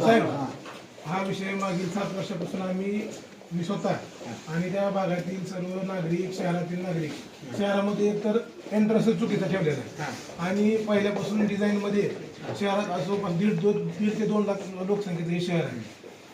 साहेब हा विषय मागील सात वर्षापासून आम्ही मी स्वतः आणि त्या भागातील सर्व नागरिक शहरातील नागरिक शहरामध्ये एकतर एंट्रन्स चुकीचा ठेवलेला आहे. आणि पहिल्यापासून डिझाईन मध्ये शहरात असो दीड दोन दीड ते दोन लाख लोकसंख्येचं हे शहर आहे.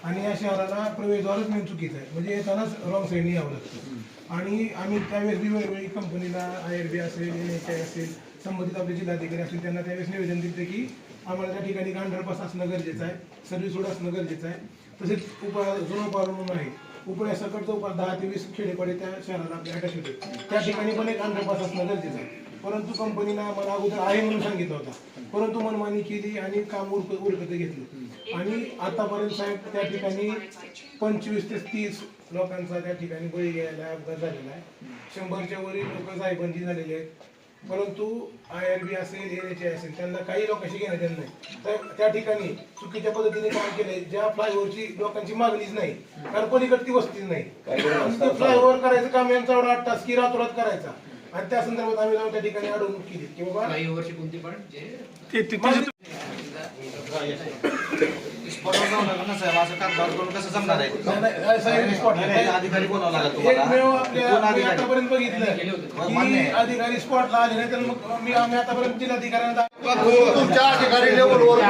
आणि या शहराला प्रवेशद्वारच मेन चुकीचं आहे. म्हणजे येतानाच रॉंग साईडने यावं लागतं. आणि आम्ही त्यावेळेस वेळोवेळी कंपनीला आय आर बी असेल एन एच आय असेल संबंधित आपले जिल्हाधिकारी असतील त्यांना त्यावेळेस निवेदन दिलं की आम्हाला त्या ठिकाणी गांढरपास असणं गरजेचं आहे सर्व्हिस रोड असणं गरजेचं आहे. तसेच उपाय जुनं पार म्हणून आहे. उपळ्या सकट जवळपास दहा ते वीस खेडेपडे त्या शहराला आपल्या अटॅच होते. त्या ठिकाणी पण एक अंडरपास असणं गरजेचं आहे. परंतु कंपनीनं आम्हाला अगोदर आहे म्हणून सांगितलं होता. परंतु मनमानी केली आणि काम उरक उरकत घेतलं. आणि आतापर्यंत साहेब त्या ठिकाणी पंचवीस ते तीस लोकांचा त्या ठिकाणी बळी घ्यायला अपघात झालेला आहे. शंभरच्या वरील लोक जायबंदी झालेले आहेत. परंतु आय आर बी असेल एन एच असेल त्यांना काही लोकांशी घेणं देणं नाही तर त्या ठिकाणी चुकीच्या पद्धतीने काम केलंय ज्या फ्लायओव्हरची लोकांची मागणीच नाही कारण पलीकडे ती वस्तीच नाही ते फ्लायओव्हर करायचं काम यांचा एवढा आठ तास की रातोरात करायचा आणि त्या संदर्भात आम्ही जाऊन त्या ठिकाणी अडवणूक केली की बाबा फ्लायओव्हरची कोणती पण स्पॉटवर जाऊन लागलं ना साहेब. असं कागदावर करून कसं जमणार आहे? नाही, नाही, साहेब, spot नाही, नाही. नाही, अधिकारी बोलावं लागेल तुम्हाला. एकमेव आपल्या कोण मी अधिकारी. आतापर्यंत बघितलं मान्य की आहे. अधिकारी स्पॉटला आले नाही तर मग मी आम्ही आतापर्यंत जिल्हाधिकाऱ्यांना तुमच्या अधिकारी लेवलवर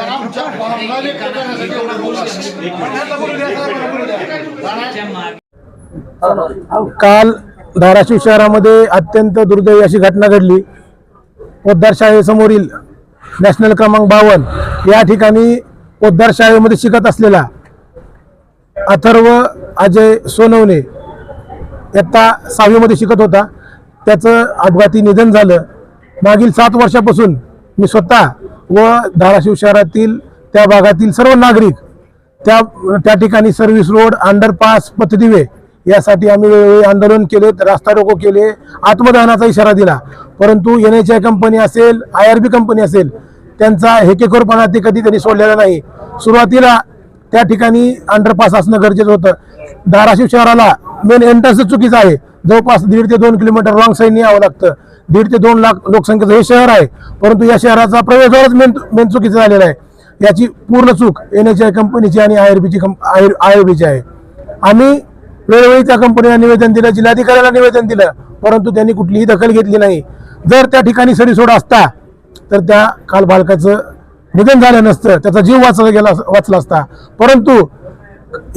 आमच्या भावनाने करण्यासाठी एवढं बोलू आता बोलू द्या, साहेबांना बोलू द्या. काल धाराशिव शहरामध्ये अत्यंत दुर्दैवी अशी घटना घडली. पोद्दार शाळेसमोरील नॅशनल क्रमांक बावन्न. या ठिकाणी पोद्दार शाळेमध्ये शिकत असलेला अथर्व अजय सोनवणे इयत्ता सहावीमध्ये शिकत होता. त्याचं अपघाती निधन झालं. मागील सात वर्षापासून मी स्वतः व धाराशिव शहरातील त्या भागातील सर्व नागरिक त्या त्या ठिकाणी सर्व्हिस रोड अंडरपास पथदिवे यासाठी आम्ही वेळोवेळी आंदोलन केले रास्ता रोको केले आत्मदहनाचा इशारा दिला. परंतु एन एच आय कंपनी असेल आय आर बी कंपनी असेल त्यांचा हेकेखोरपणा ते कधी त्यांनी सोडलेला नाही. सुरुवातीला त्या ठिकाणी अंडरपास असणं गरजेचं होतं. धाराशिव शहराला मेन एंट्रन्स चुकीचं आहे. जवळपास दीड ते दोन किलोमीटर रॉंग साईडने यावं लागतं. दीड ते दोन लाख लोकसंख्येचं हे शहर आहे. परंतु या शहराचा प्रवेशवरच मेन मेन चुकीचं झालेला आहे. याची पूर्ण चूक एन एच आय कंपनीची आणि आय आर बीची कंप आय आर बीची आहे. आम्ही वेळोवेळी त्या कंपनीला निवेदन दिलं जिल्हाधिकाऱ्याला निवेदन दिलं परंतु त्यांनी कुठलीही दखल घेतली नाही. जर त्या ठिकाणी सरी असता तर त्या काल बालकाचं निधन झालं नसतं त्याचा जीव वाचला गेला वाचला असता. परंतु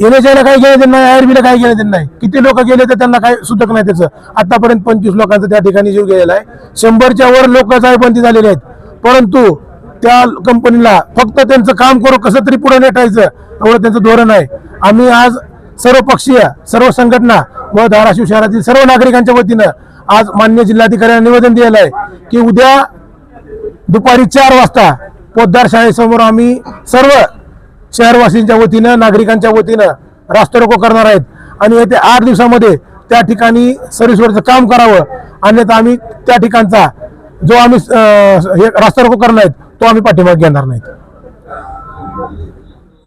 एनएचआयला काय घेणं नाही आयआरबीला काय घेणं देणं नाही. किती लोक गेले तर त्यांना काही सुचक नाही त्याचं. आतापर्यंत पंचवीस लोकांचा त्या ठिकाणी जीव गेलेला आहे. शंभरच्या वर लोक जायबंदी झालेले आहेत. परंतु त्या कंपनीला फक्त त्यांचं काम करू कसं तरी पुढे नेटायचं एवढं त्यांचं धोरण आहे. आम्ही आज सर्व पक्षीय सर्व संघटना व धाराशिव शहरातील सर्व नागरिकांच्या वतीनं आज मान्य जिल्हाधिकाऱ्यांना निवेदन दिलेलं आहे की उद्या दुपारी चार वाजता पोद्दार शाळेसमोर आम्ही सर्व शहरवासींच्या वतीनं नागरिकांच्या वतीनं रास्ता रोको करणार आहेत. आणि येत्या आठ दिवसामध्ये त्या ठिकाणी सर्व्हिस काम करावं. अन्यथा आम्ही त्या ठिकाणचा जो आम्ही हे रास्ता रोको करणार आहेत तो आम्ही पाठिंबा घेणार नाहीत.